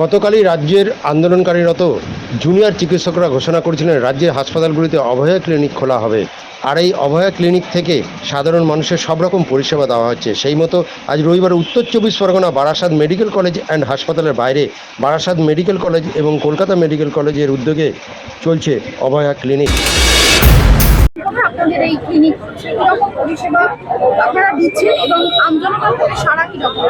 গতকালই রাজ্যের আন্দোলনকারীরত জুনিয়র চিকিৎসকরা ঘোষণা করেছিলেন, রাজ্যের হাসপাতালগুলিতে অভয়া ক্লিনিক খোলা হবে। আর এই অভয়া ক্লিনিক থেকে সাধারণ মানুষের সব রকম পরিষেবা দেওয়া হচ্ছে। সেই মতো আজ রবিবার উত্তর চব্বিশ Pargana Barasat medical college and হাসপাতালের বাইরে বারাসাত মেডিকেল কলেজ এবং কলকাতা মেডিকেল কলেজের উদ্যোগে চলছে অভয়া ক্লিনিক। আপনাদের এই ক্লিনিক পরিষেবা আপনারা দিচ্ছেন এবং আমজনতার প্রতি সারা কীরকম?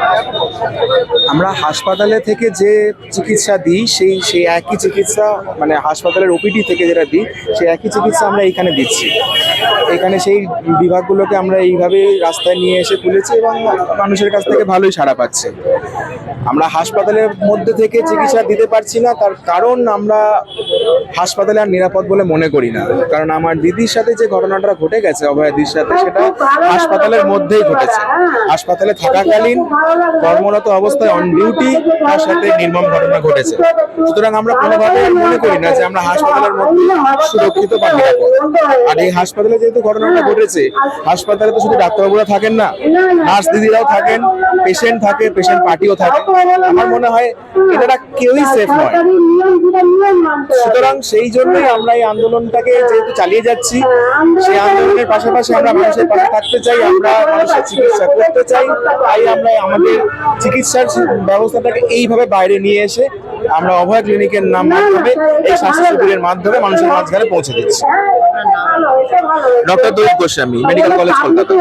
আমরা হাসপাতালে থেকে যে চিকিৎসা দিই, সেই সেই একই চিকিৎসা মানে হাসপাতালের ওপিডি থেকে যেটা দিই, সেই একই চিকিৎসা আমরা এখানে দিচ্ছি। এখানে সেই বিভাগগুলোকে আমরা এইভাবেই রাস্তায় নিয়ে এসে তুলেছি এবং মানুষের কাছ থেকে ভালোই সাড়া পাচ্ছে। আমরা হাসপাতালের মধ্যে থেকে চিকিৎসা দিতে পারছি না, তার কারণ আমরা হাসপাতালে আর নিরাপদ বলে মনে করি না। কারণ আমার দিদির সাথে যে ঘটনাটা ঘটে গেছে অভয়াদির সাথে সেটা হাসপাতালের মধ্যেই ঘটেছে। হাসপাতালে থাকাকালীন কর্মরত অবস্থায় অন ডিউটি তার সাথে নির্মম ঘটনা ঘটেছে। সুতরাং আমরা কোনোভাবে মনে করি না যে আমরা হাসপাতালের মধ্যে সুরক্ষিত বা নিরাপদ। আর এই হাসপাতালে যেহেতু ঘটনাটা ঘটেছে হাসপাতালে তো শুধু ডাক্তারবাবুরা থাকেন না নার্স দিদিরাও থাকেন পেশেন্ট থাকে পেশেন্ট পার্টিও থাকে। আমার মনে হয় এনারা কেউই সেফ নয় সুতরাং সেই জন্যই আমরা এই আন্দোলনটাকে যেহেতু চালিয়ে যাচ্ছি সেই আন্দোলনের পাশাপাশি আমরা মানুষের পাশে থাকতে চাই আমরা মানুষের চিকিৎসা করতে চাই তাই আমরা আমাদের চিকিৎসার ব্যবস্থাটাকে এইভাবে বাইরে নিয়ে এসে আমরা অভয় ক্লিনিকের নাম মাধ্যমে এই স্বাস্থ্য শিবিরের মাধ্যমে মানুষের মাঝখানে পৌঁছে দিচ্ছি। ডক্টর দৈব গোস্বামী মেডিকেল কলেজ কলকাতা।